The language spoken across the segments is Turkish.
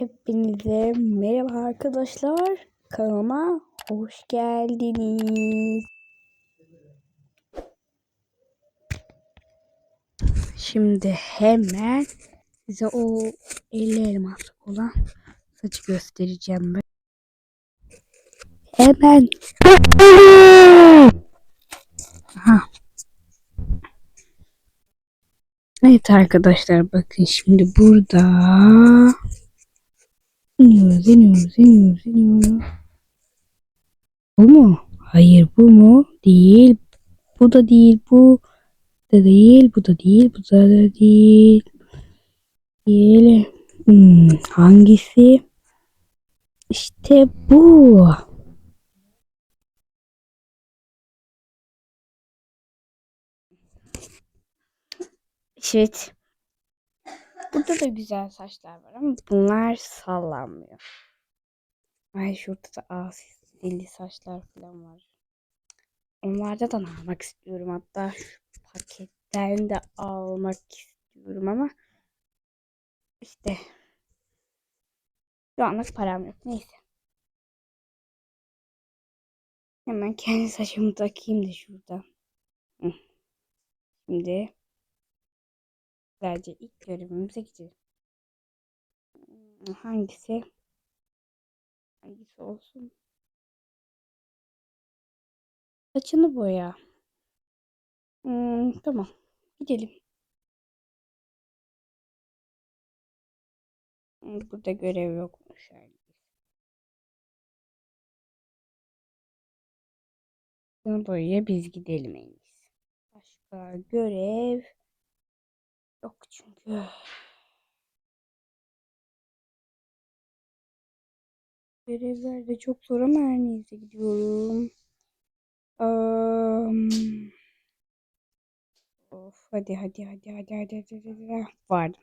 Hepinize merhaba arkadaşlar. Kanalıma hoş geldiniz. Şimdi hemen size o 50 elmas olan saçı göstereceğim ben. Hemen. Aha. Evet arkadaşlar bakın şimdi burada iniyoruz iniyoruz iniyoruz iniyoruz. Bu mu? Hayır bu mu? Değil. Bu da değil bu da değil bu da değil bu da, da değil. Değil. Hmm, hangisi? İşte bu. Evet. Burada da güzel saçlar var ama bunlar sallanmıyor. Ay şurada da asis deli saçlar falan var. Onlardan da almak istiyorum. Hatta şu paketten de almak istiyorum ama işte şu anlık param yok. Neyse. Hemen kendi saçımı takayım da şurada. Şimdi Sadece ilk görevimize gidelim. Hmm, Hangisi? Hangisi olsun? Saçını boya. Hmm, tamam. Gidelim. Hmm, Burada görev yokmuş yani. Saçını boyaya biz gidelim en iyisi. Başka görev yok çünkü. Görevler de çok zor ama her neyse gidiyorum. Am, of hadi hadi hadi hadi hadi hadi hadi. hadi. Vardım.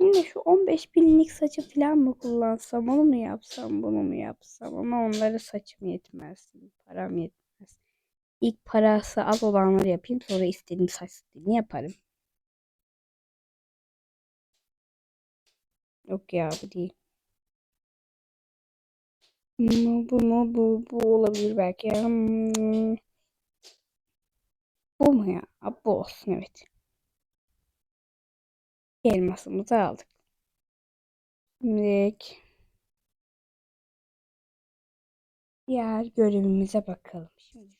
Şimdi şu 15 binlik saçı falan mı kullansam onu mu yapsam bunu mu yapsam ama onları saçım yetmez. Param yetmez. İlk parası az olanları yapayım sonra istediğim saç stilini yaparım. Yok ya bu değil. Bu, bu mu? Bu, bu olabilir belki. Hmm. Bu mu ya? Bu olsun evet. Elmasımızı aldık. Şimdi diğer görevimize bakalım. Şimdi şurada 12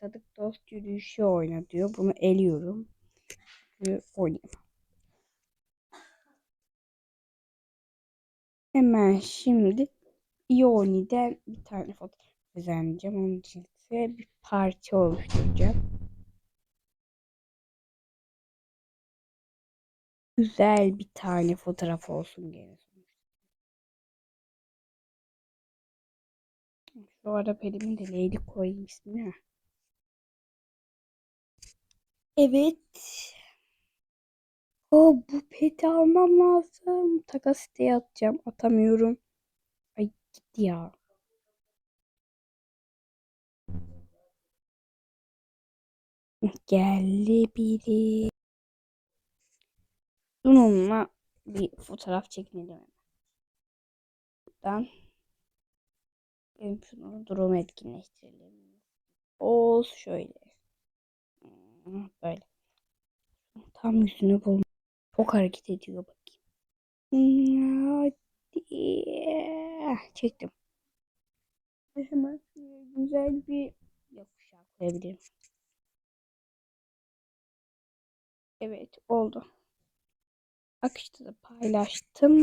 sadık dost yürüyüşü oyna diyor. Bunu eliyorum. Ve oynayayım. Hemen şimdi Ioni'den bir tane fotoğraf düzenleyeceğim. Onun için ise bir parça oluşturacağım. Güzel bir tane fotoğraf olsun gene. Şu ara Perim'in de Leyli koyayım ismini. Evet. O bu peti almam lazım. Takas siteye atacağım. Atamıyorum. Ay gitti ya. Geldi biri. Bununla bir fotoğraf çekinelim. Buradan. Benim şunu durum etkinleştirelim. Oz şöyle. Böyle. Tam yüzünü bul. Çok hareket ediyor bakayım. Hadi. Ah, Çektim. Hemen güzel bir yapışa koyabilirim. Evet oldu. Akışta da paylaştım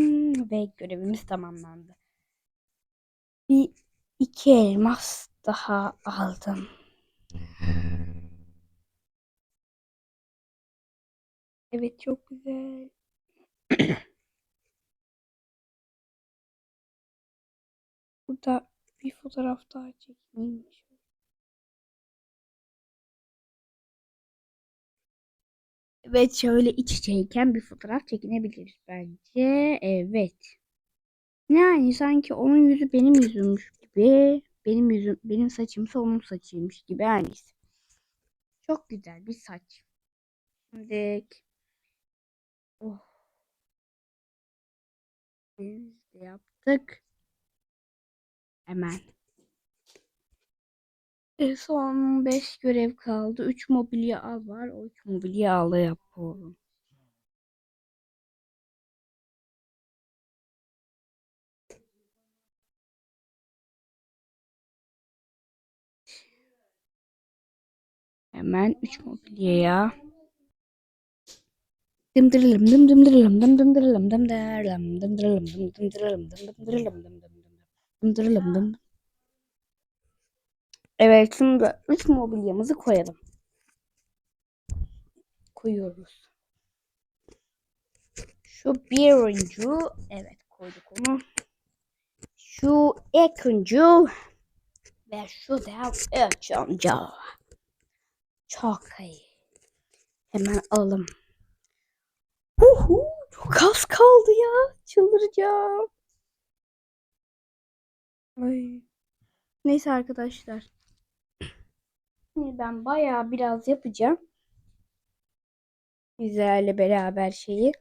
ve görevimiz tamamlandı. Bir iki elmas daha aldım. Evet çok güzel. Burada bir fotoğraf daha çekeyim. Evet şöyle iç içeyken bir fotoğraf çekinebiliriz bence. Evet. Yani sanki onun yüzü benim yüzümmüş gibi. Benim yüzüm, benim saçımsa onun saçıymış gibi. Yani çok güzel bir saç. Şimdi Biz de yaptık. Hemen. E, son 5 görev kaldı. 3 mobilya al var. O 3 mobilya alı yapalım. Hemen 3 mobilyaya. Dımdırılım dım dımdırılım dım dımdırılım dım dırılım dım dırılım dım dımdırılım dım dımdırılım dım dım dım dımdırılım dım. Evet şimdi 3 mobilyamızı koyalım. Koyuyoruz. Şu birinci evet koyduk onu. Şu ikinci ve şu da üçüncü. Çok iyi. Hemen alalım. Uhu, çok az kaldı ya. Çıldıracağım. Ay. Neyse arkadaşlar. Ben bayağı biraz yapacağım. Sizlerle beraber şeyi.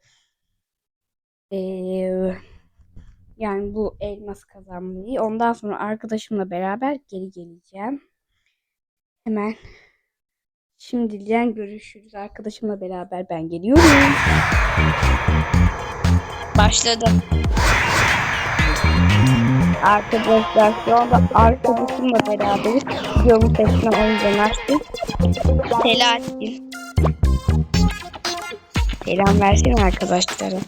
Ee, yani bu elmas kazanmayı. Ondan sonra arkadaşımla beraber geri geleceğim. Hemen şimdiden görüşürüz. Arkadaşımla beraber ben geliyorum. Başladım. Arkadaşlar şu anda arkadaşımla beraberiz. Videomu sesine oyundan açtık. Selahattin. Selam versene arkadaşlara.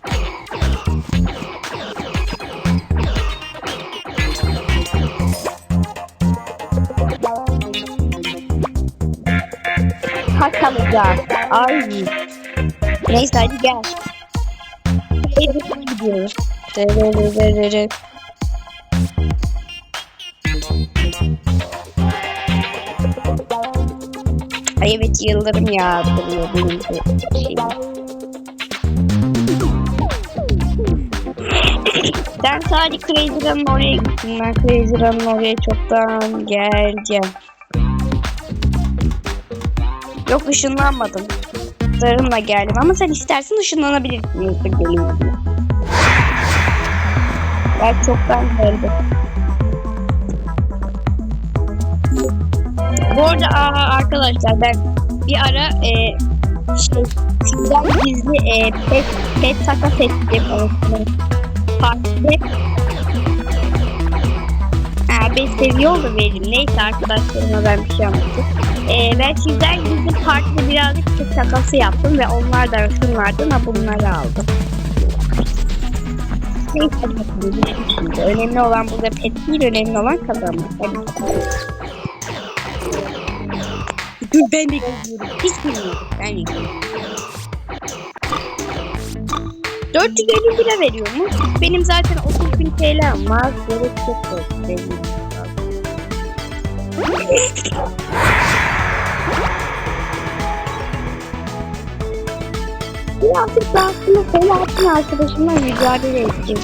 Kakalacak. Ay. Neyse hadi gel. Evine gidiyoruz. Dırırırırırı. Ay evet yıldırım yağdırıyor benim şey. Ben sadece Crazy Run'ın oraya gittim. Ben Crazy Run'ın oraya çoktan geleceğim. Yok ışınlanmadım. Darımla geldim ama sen istersen ışınlanabilirsin. Geleyim diye. Ben çoktan geldim. Bu arada aa, arkadaşlar ben bir ara e, şey, sizden gizli e, pet, pet takas ettim. Evet, Partide Ha, ben seviyor da verin. Neyse arkadaşlarıma ben bir şey anlatayım. Ee, ben sizden gizli partide birazcık pet takası yaptım ve onlardan şunlardan ha bunları aldım. Neyse bakalım şimdi. Önemli olan burada pet değil, önemli olan kazanmak. Dur ben de geziyorum. Hiç bilmiyorum. Ben de geziyorum. 450 lira veriyor mu? Benim zaten 30 bin TL'm var. Gerek yok böyle benim. Birazcık daha aslında Selahattin arkadaşımla mücadele edeceğiz.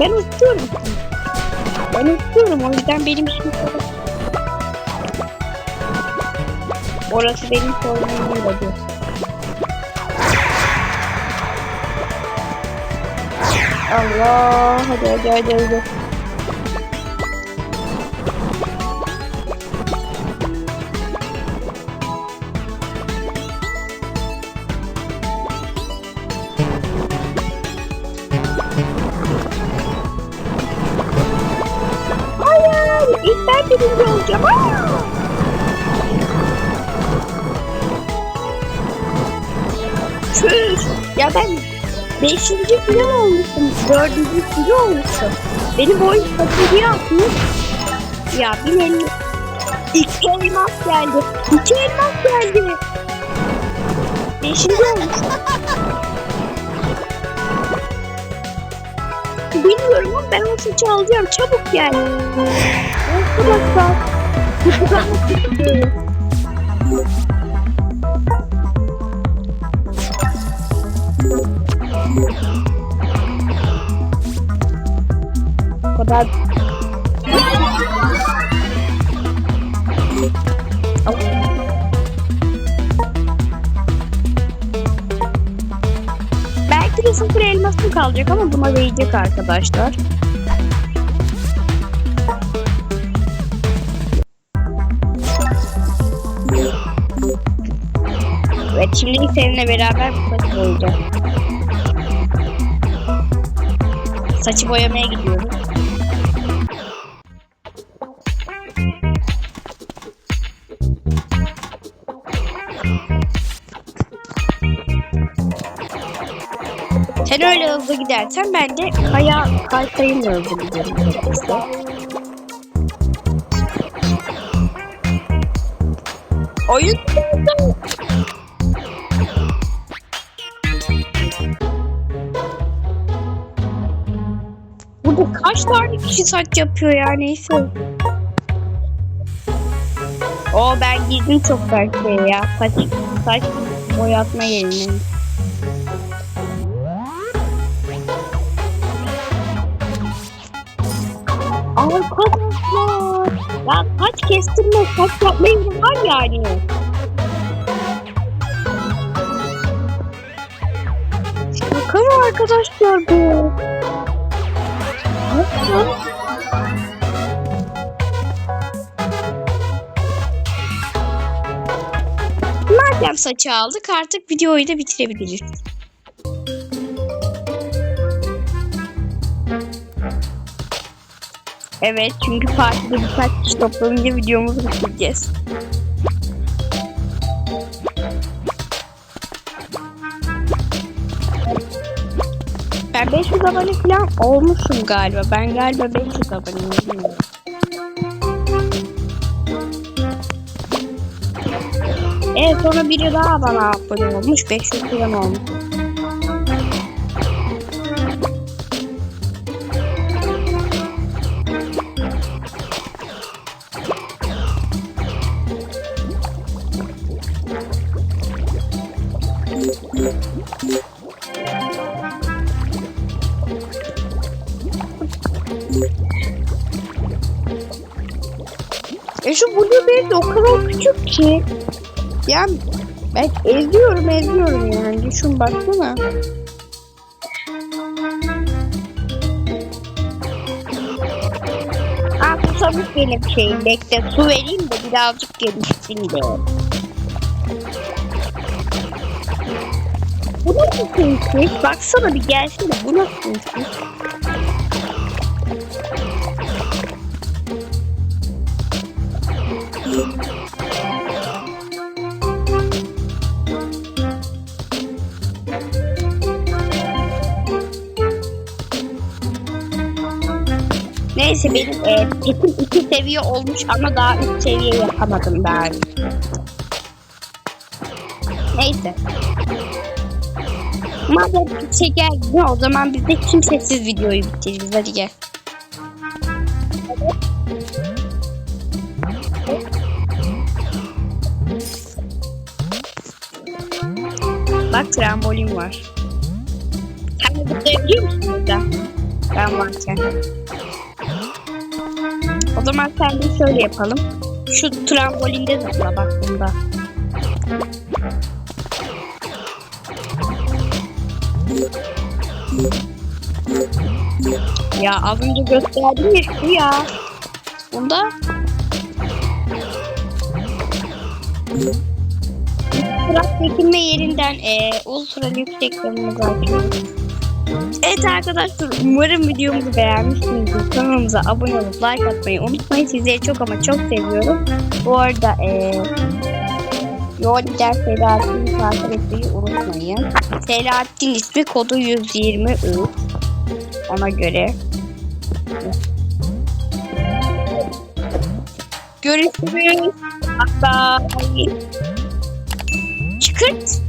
Ben istiyorum. Ben istiyorum. O yüzden benim işim Orası benim sorunum değil. Allah hadi hadi hadi hadi. Birinci olacağım. Çüş. Ya ben beşinci falan olmuşum. Dördüncü falan olmuşum. Benim boyum kaçıncı atmış? Ya bin elli. İki elmas geldi. İki elmas geldi. Beşinci olmuşum. Bilmiyorum ama ben o saçı alacağım. Çabuk gel arkadaşlar. Bu kadar. Belki de sıfır elması kalacak ama buna değecek arkadaşlar. Evet şimdi seninle beraber bu saçı. Saçı boyamaya gidiyoruz. Sen öyle hızlı gidersen ben de kaya kaykayımla hızlı giderim. gerekirse. Kaç tane kişi saç yapıyor ya neyse. O ben girdim çok belki ya. Saç, saç boyatma yerine. Arkadaşlar. Ya saç kestirme, saç yapmayı var yani. Şaka mı arkadaşlar bu? Madem saçı aldık artık videoyu da bitirebiliriz. Evet çünkü partide birkaç kişi toplanınca videomuzu bitireceğiz. Ben 500 abone falan olmuşum galiba. Ben galiba 500 aboneyim. bilmiyorum. Evet sonra biri daha bana abone olmuş. 500 falan olmuş. E şu blueberry de o kadar küçük ki. Ya ben eziyorum eziyorum yani. Düşün baksana. Aa susamış benim şeyim. Bekle su vereyim de birazcık gelişsin de. Bu nasıl sinsiz? Baksana bir gelsene. Bu nasıl sinsiz? Neyse benim e, petim iki seviye olmuş ama daha üç seviye yapamadım ben. Neyse. Madem kimse geldi o zaman biz de kimsesiz videoyu bitiririz. Hadi gel. Bak trambolin var. Sen de zıplayabiliyor musun burada? Ben varken. O zaman sen de şöyle yapalım. Şu trambolinde zıpla bak bunda. Ya az önce gösterdim ya şu ya. Bunda Sırat çekilme yerinden e, ultra yükseklerimizi açıyoruz. Evet arkadaşlar umarım videomuzu beğenmişsinizdir. Kanalımıza abone olup like atmayı unutmayın. Sizleri çok ama çok seviyorum. Bu arada eee Yol gider Selahattin'i takip etmeyi unutmayın. Selahattin ismi kodu 123. Ona göre. Görüşürüz. Bye. Çıkırt.